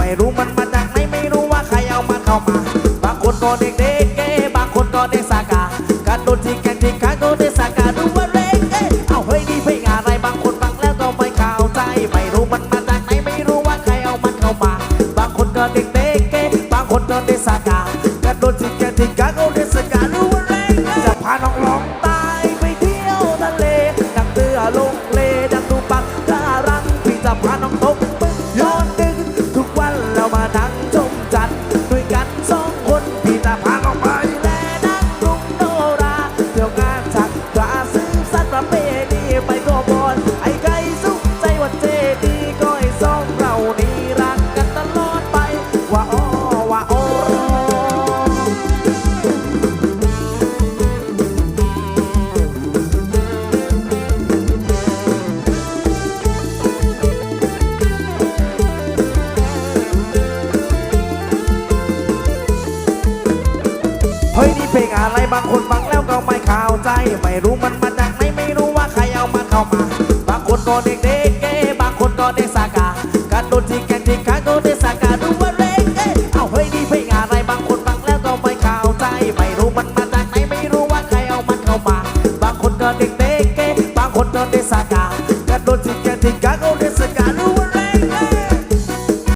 ไม่รู้มันมาจากไหนไม่รู้ว่าใครเอามันเข้ามา บางคนก็เด็กเด็กเก๋บางคนก็เด็กสากาการโดนที่แกันที่ขางก็เด็กสากาดูว่าเล็กเอ้เอาเฮ้ยนี่เพลงอะไรบางคนฟังแล้วก็ไม่เข้าใจ ไม่รู้มันมาจากไหนไม่รู้ว่าใครเอามันเข้ามา บางคนก็เด็กเด็กเก๋บางคนก็เด็กสากา มานั่งชมจันด้วยกันสองคนพี่ตาพ ฮ้ยนี่เพลงอะไรบางคนฟังแล้วก็ไม่เข้าใจ ไม่รู้มันมาจากไหนไม่รู้ว่าใครเอามันเข้ามา บางคนก็เด็กเด็กเก๋บางคนก็เด็กสากาการโดนที่